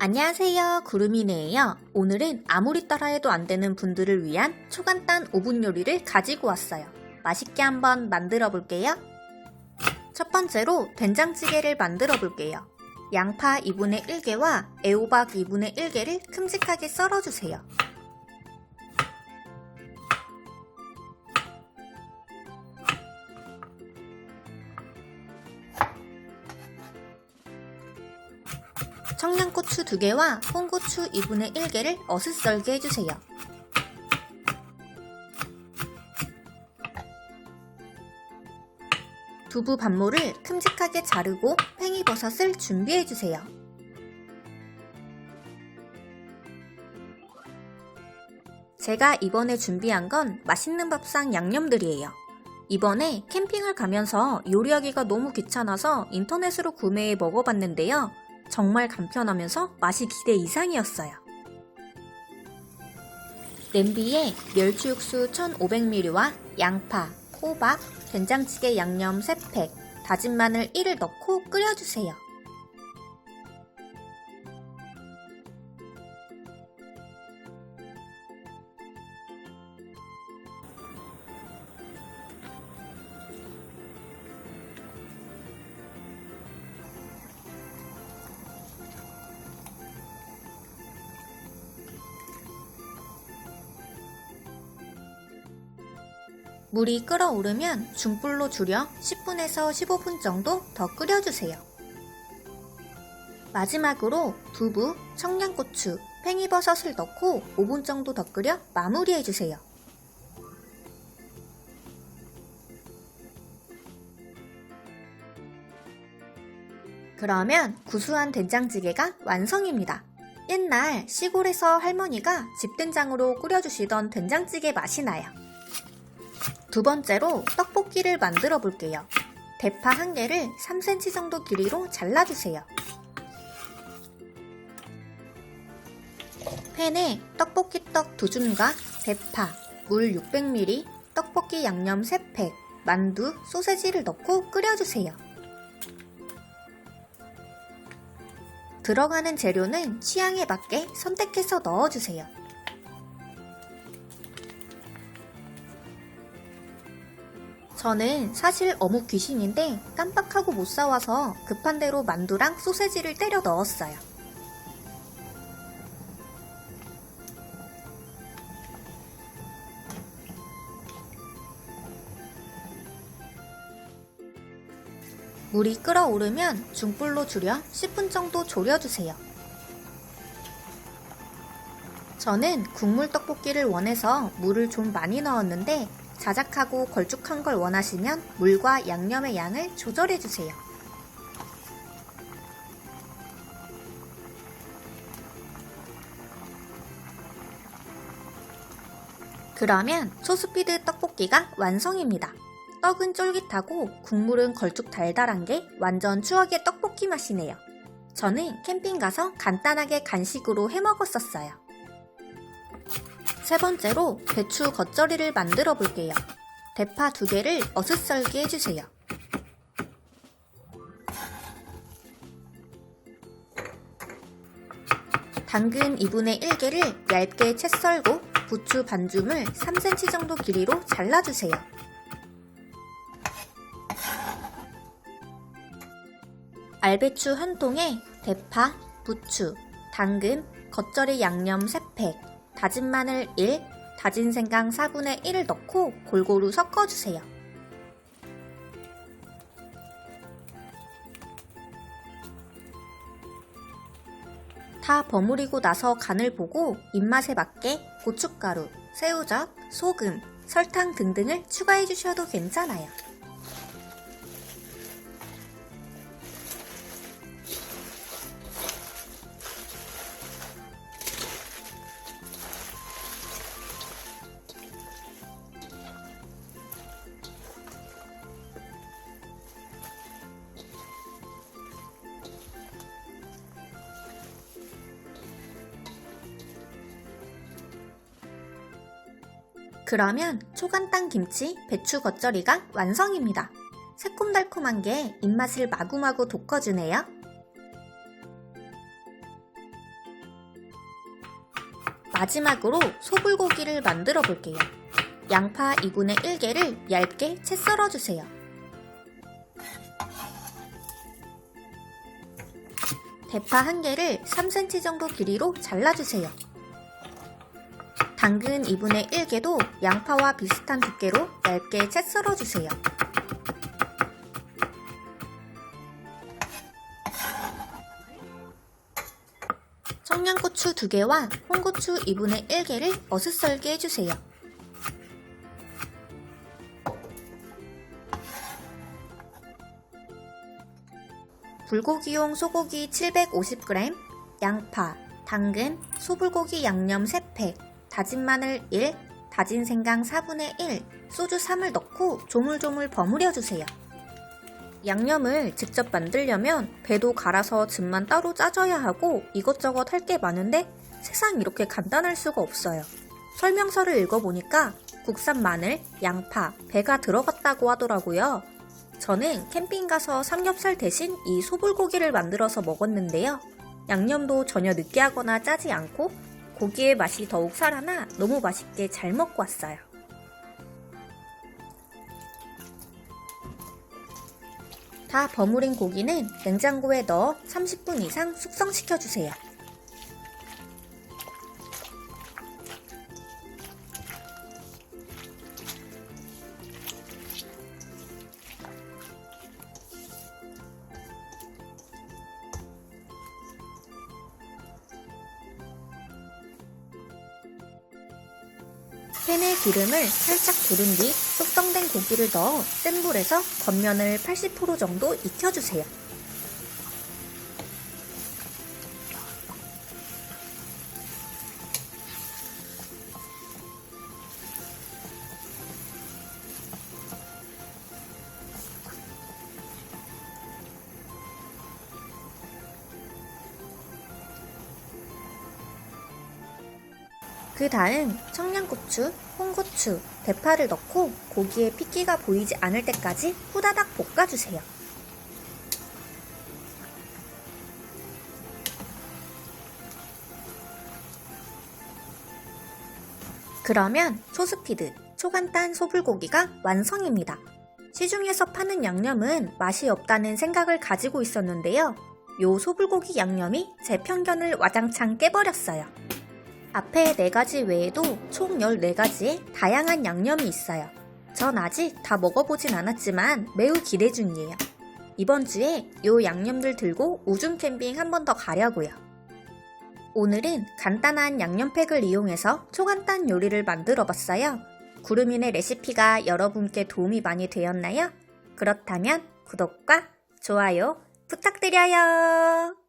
안녕하세요. 구름이네예요. 오늘은 아무리 따라해도 안 되는 분들을 위한 초간단 오븐 요리를 가지고 왔어요. 맛있게 한번 만들어 볼게요. 첫 번째로 된장찌개를 만들어 볼게요. 양파 2분의 1개와 애호박 2분의 1개를 큼직하게 썰어주세요. 청양고추 2개와 홍고추 2분의 1개를 어슷썰게 해주세요. 두부 반모를 큼직하게 자르고 팽이버섯을 준비해주세요. 제가 이번에 준비한 건 맛있는 밥상 양념들이에요. 이번에 캠핑을 가면서 요리하기가 너무 귀찮아서 인터넷으로 구매해 먹어봤는데요. 정말 간편하면서 맛이 기대 이상이었어요. 냄비에 멸치 육수 1500ml와 양파, 호박, 된장찌개 양념 3팩, 다진 마늘 1을 넣고 끓여주세요. 물이 끓어오르면 중불로 줄여 10분에서 15분 정도 더 끓여주세요. 마지막으로 두부, 청양고추, 팽이버섯을 넣고 5분 정도 더 끓여 마무리해주세요. 그러면 구수한 된장찌개가 완성입니다. 옛날 시골에서 할머니가 집된장으로 끓여주시던 된장찌개 맛이 나요. 두 번째로 떡볶이를 만들어 볼게요. 대파 한 개를 3cm 정도 길이로 잘라주세요. 팬에 떡볶이 떡 2줌과 대파, 물 600ml, 떡볶이 양념 3팩, 만두, 소세지를 넣고 끓여주세요. 들어가는 재료는 취향에 맞게 선택해서 넣어주세요. 저는 사실 어묵 귀신인데 깜빡하고 못 사와서 급한 대로 만두랑 소세지를 때려 넣었어요. 물이 끓어오르면 중불로 줄여 10분 정도 졸여주세요. 저는 국물 떡볶이를 원해서 물을 좀 많이 넣었는데 자작하고 걸쭉한 걸 원하시면 물과 양념의 양을 조절해주세요. 그러면 초스피드 떡볶이가 완성입니다. 떡은 쫄깃하고 국물은 걸쭉 달달한 게 완전 추억의 떡볶이 맛이네요. 저는 캠핑 가서 간단하게 간식으로 해 먹었었어요. 세 번째로 배추 겉절이를 만들어 볼게요. 대파 두 개를 어슷썰기 해주세요. 당근 2분의 1개를 얇게 채 썰고 부추 반줌을 3cm 정도 길이로 잘라주세요. 알배추 한 통에 대파, 부추, 당근, 겉절이 양념 3팩, 다진 마늘 1, 다진 생강 4분의 1을 넣고 골고루 섞어주세요. 다 버무리고 나서 간을 보고 입맛에 맞게 고춧가루, 새우젓, 소금, 설탕 등등을 추가해 주셔도 괜찮아요. 그러면 초간단 김치 배추 겉절이가 완성입니다. 새콤달콤한 게 입맛을 마구마구 돋궈주네요. 마지막으로 소불고기를 만들어 볼게요. 양파 2분의 1개를 얇게 채 썰어주세요. 대파 1개를 3cm 정도 길이로 잘라주세요. 당근 2분의 1개도 양파와 비슷한 두께로 얇게 채 썰어주세요. 청양고추 2개와 홍고추 2분의 1개를 어슷썰게 해주세요. 불고기용 소고기 750g, 양파, 당근, 소불고기 양념 3팩, 다진 마늘 1, 다진 생강 4분의 1, 소주 3을 넣고 조물조물 버무려 주세요. 양념을 직접 만들려면 배도 갈아서 즙만 따로 짜줘야 하고 이것저것 할 게 많은데 세상 이렇게 간단할 수가 없어요. 설명서를 읽어보니까 국산 마늘, 양파, 배가 들어갔다고 하더라고요. 저는 캠핑 가서 삼겹살 대신 이 소불고기를 만들어서 먹었는데요. 양념도 전혀 느끼하거나 짜지 않고 고기의 맛이 더욱 살아나 너무 맛있게 잘 먹고 왔어요. 다 버무린 고기는 냉장고에 넣어 30분 이상 숙성시켜 주세요. 팬에 기름을 살짝 두른 뒤 숙성된 고기를 넣어 센 불에서 겉면을 80% 정도 익혀주세요. 그 다음 청양고추, 홍고추, 대파를 넣고 고기에 핏기가 보이지 않을 때까지 후다닥 볶아주세요. 그러면 초스피드, 초간단 소불고기가 완성입니다. 시중에서 파는 양념은 맛이 없다는 생각을 가지고 있었는데요. 요 소불고기 양념이 제 편견을 와장창 깨버렸어요. 앞에 4가지 외에도 총 14가지의 다양한 양념이 있어요. 전 아직 다 먹어보진 않았지만 매우 기대 중이에요. 이번 주에 요 양념들 들고 우중 캠핑 한 번 더 가려고요. 오늘은 간단한 양념팩을 이용해서 초간단 요리를 만들어 봤어요. 구름이네 레시피가 여러분께 도움이 많이 되었나요? 그렇다면 구독과 좋아요 부탁드려요.